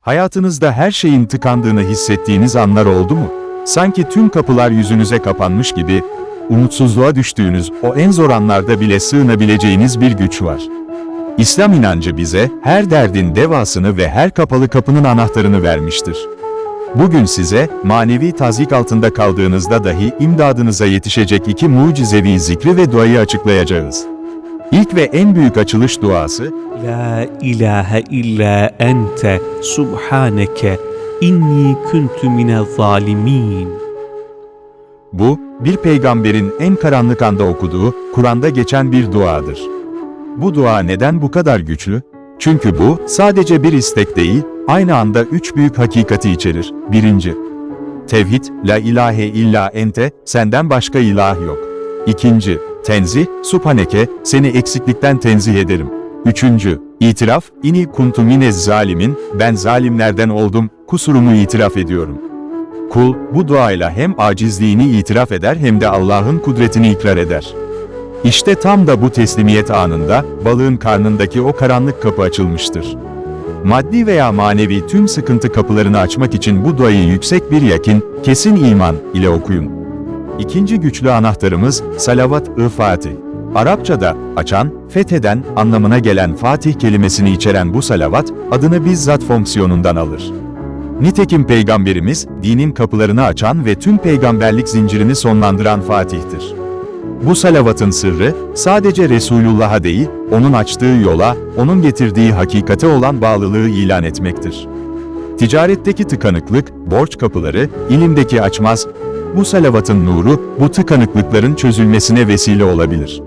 Hayatınızda her şeyin tıkandığını hissettiğiniz anlar oldu mu? Sanki tüm kapılar yüzünüze kapanmış gibi, umutsuzluğa düştüğünüz o en zor anlarda bile sığınabileceğiniz bir güç var. İslam inancı bize her derdin devasını ve her kapalı kapının anahtarını vermiştir. Bugün size manevi tazik altında kaldığınızda dahi imdadınıza yetişecek iki mucizevi zikri ve duayı açıklayacağız. İlk ve en büyük açılış duası La ilahe illa ente subhaneke inni kuntu minel zalimin. Bu, bir peygamberin en karanlık anda okuduğu, Kur'an'da geçen bir duadır. Bu dua neden bu kadar güçlü? Çünkü bu, sadece bir istek değil, aynı anda üç büyük hakikati içerir. Birinci, Tevhid, la ilahe illa ente, senden başka ilah yok. İkinci, Tenzih, subhaneke, seni eksiklikten tenzih ederim. Üçüncü, itiraf, ini kuntu minez zalimin, ben zalimlerden oldum, kusurumu itiraf ediyorum. Kul, bu duayla hem acizliğini itiraf eder hem de Allah'ın kudretini ikrar eder. İşte tam da bu teslimiyet anında, balığın karnındaki o karanlık kapı açılmıştır. Maddi veya manevi tüm sıkıntı kapılarını açmak için bu duayı yüksek bir yakin, kesin iman ile okuyun. İkinci güçlü anahtarımız, salavat-ı Fatih. Arapçada, açan, fetheden anlamına gelen Fatih kelimesini içeren bu salavat, adını bizzat fonksiyonundan alır. Nitekim Peygamberimiz, dinin kapılarını açan ve tüm peygamberlik zincirini sonlandıran Fatih'tir. Bu salavatın sırrı, sadece Resulullah'a değil, onun açtığı yola, onun getirdiği hakikate olan bağlılığı ilan etmektir. Ticaretteki tıkanıklık, borç kapıları, ilimdeki açmaz, bu salavatın nuru, bu tıkanıklıkların çözülmesine vesile olabilir.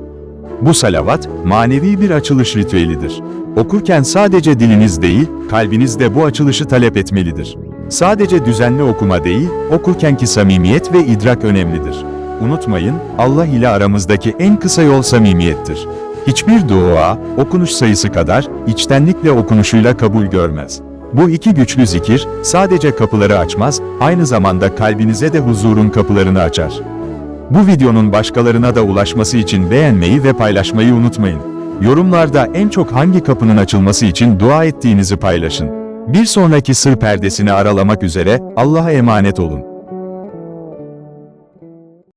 Bu salavat, manevi bir açılış ritüelidir. Okurken sadece diliniz değil, kalbiniz de bu açılışı talep etmelidir. Sadece düzenli okuma değil, okurkenki samimiyet ve idrak önemlidir. Unutmayın, Allah ile aramızdaki en kısa yol samimiyettir. Hiçbir dua, okunuş sayısı kadar, içtenlikle okunuşuyla kabul görmez. Bu iki güçlü zikir, sadece kapıları açmaz, aynı zamanda kalbinize de huzurun kapılarını açar. Bu videonun başkalarına da ulaşması için beğenmeyi ve paylaşmayı unutmayın. Yorumlarda en çok hangi kapının açılması için dua ettiğinizi paylaşın. Bir sonraki sır perdesini aralamak üzere Allah'a emanet olun.